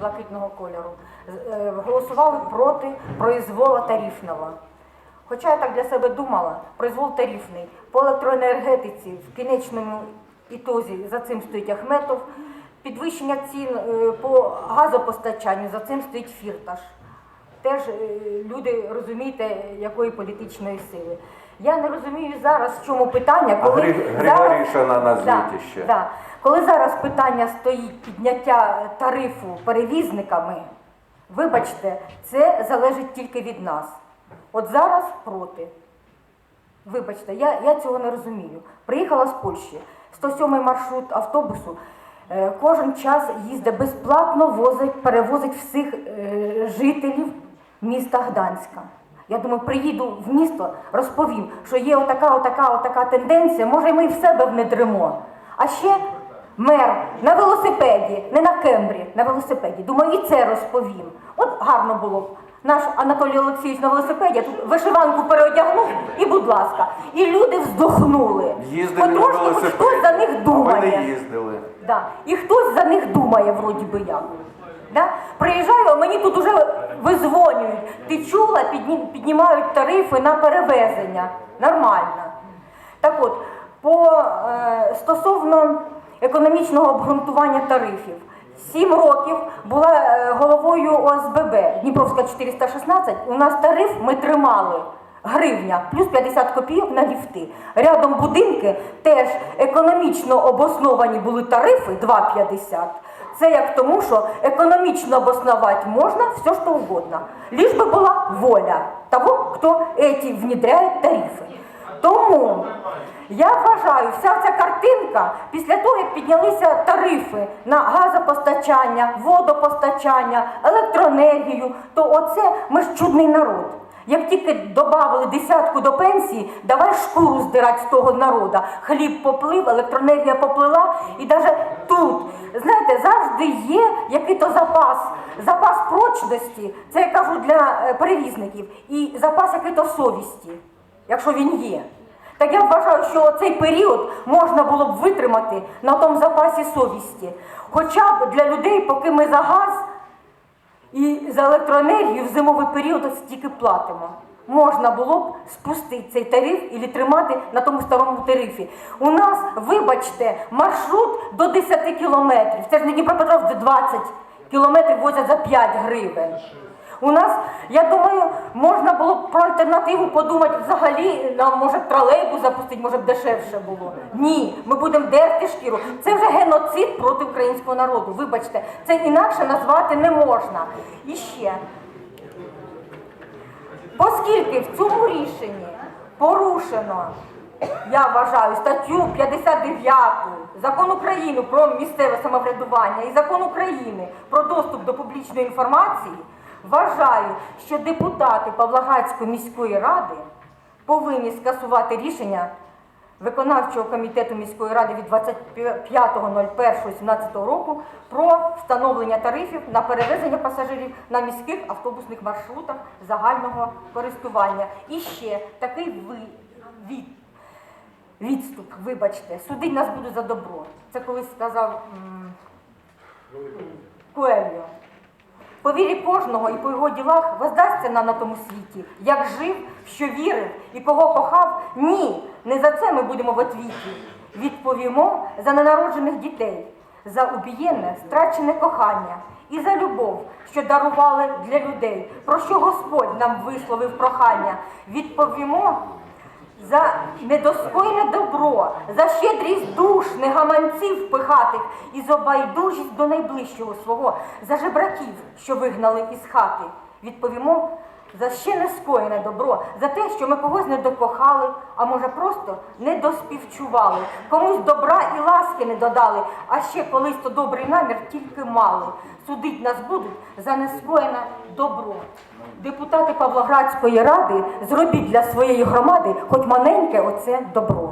блакитного кольору е, голосували проти произвола тарифного. Хоча я так для себе думала, произвол тарифний по електроенергетиці в кінечному ітозі за цим стоїть Ахметов, підвищення цін е, по газопостачанню за цим стоїть Фірташ. Теж е, люди розумієте, якої політичної сили. Я не розумію зараз, в чому питання, А коли Гри- зараз- Да, іще. да. Коли зараз питання стоїть підняття тарифу перевізниками, вибачте, це залежить тільки від нас. От зараз проти. Вибачте, я, я цього не розумію. Приїхала з Польщі, 107 маршрут автобусу. е, Кожен час їздить безплатно, возить, перевозить всіх е, жителів міста Гданська. Я думаю, приїду в місто, розповім, що є отака, отака, отака тенденція, може, і ми в себе внедримо. А ще мер на велосипеді, не на кембрі, на велосипеді. Думаю, і це розповім. От гарно було б. Наш Анатолій Олексійович на велосипеді тут вишиванку переодягнув, і будь ласка, і люди вздохнули. На велосипеді. хтось за них думає. не їздили. Да. І хтось за них думає, вроді би як. Да? Приїжджаю, а мені тут уже визвонюють. Ти чула, підні- піднімають тарифи на перевезення. Нормально. Так от, по, е, стосовно економічного обґрунтування тарифів. Сім років була е, головою ОСББ Дніпровська 416. У нас тариф ми тримали. Гривня плюс 50 копійок на ліфти. Рядом будинки теж економічно обосновані були тарифи 2,50. Це як тому, що економічно обосновати можна все, що угодно. Лиш би була воля того, хто ці внедряє тарифи. Тому я вважаю, вся ця картинка після того, як піднялися тарифи на газопостачання, водопостачання, електроенергію, то оце ми ж чудний народ. Як тільки додали десятку до пенсії, давай шкуру здирати з того народу. Хліб поплив, електроенергія поплила, і навіть знаєте, завжди є який-то запас, запас прочності, це я кажу для е, перевізників, і запас який-то совісті, якщо він є. Так я вважаю, що цей період можна було б витримати на тому запасі совісті. Хоча б для людей, поки ми за газ і за електроенергію в зимовий період стільки платимо. Можна було б спустити цей тариф і тримати на тому старому тарифі. У нас, вибачте, маршрут до 10 кілометрів. Це ж не Дніпропетровськ, де 20 кілометрів возять за 5 гривень. У нас, я думаю, можна було б про альтернативу подумати взагалі, нам може тролейбус запустити, може б дешевше було. Ні, ми будемо дерти шкіру. Це вже геноцид проти українського народу. Вибачте, це інакше назвати не можна. І ще. Оскільки в цьому рішенні порушено, я вважаю, статтю 59 Закон України про місцеве самоврядування і Закон України про доступ до публічної інформації, вважаю, що депутати Павлоградської міської ради повинні скасувати рішення виконавчого комітету міської ради від 25.01.17 року про встановлення тарифів на перевезення пасажирів на міських автобусних маршрутах загального користування. І ще такий ви- від, відступ, вибачте, судить нас будуть за добро. Це колись сказав м, Коельо. По вірі кожного і по його ділах воздасться нам на тому світі, як жив, що вірив і кого кохав. Ні, не за це ми будемо в отвіті. Відповімо за ненароджених дітей, за убієнне, страчене кохання і за любов, що дарували для людей, про що Господь нам висловив прохання. Відповімо за недоскойне добро, за щедрість душ, негаманців пихатих і за байдужість до найближчого свого, за жебраків, що вигнали із хати. Відповімо за ще не скоєне добро, за те, що ми когось не докохали, а може просто не доспівчували, комусь добра і ласки не додали, а ще колись то добрий намір тільки мали. Судить нас будуть за нескоєне добро. Депутати Павлоградської ради зробіть для своєї громади хоч маленьке оце добро.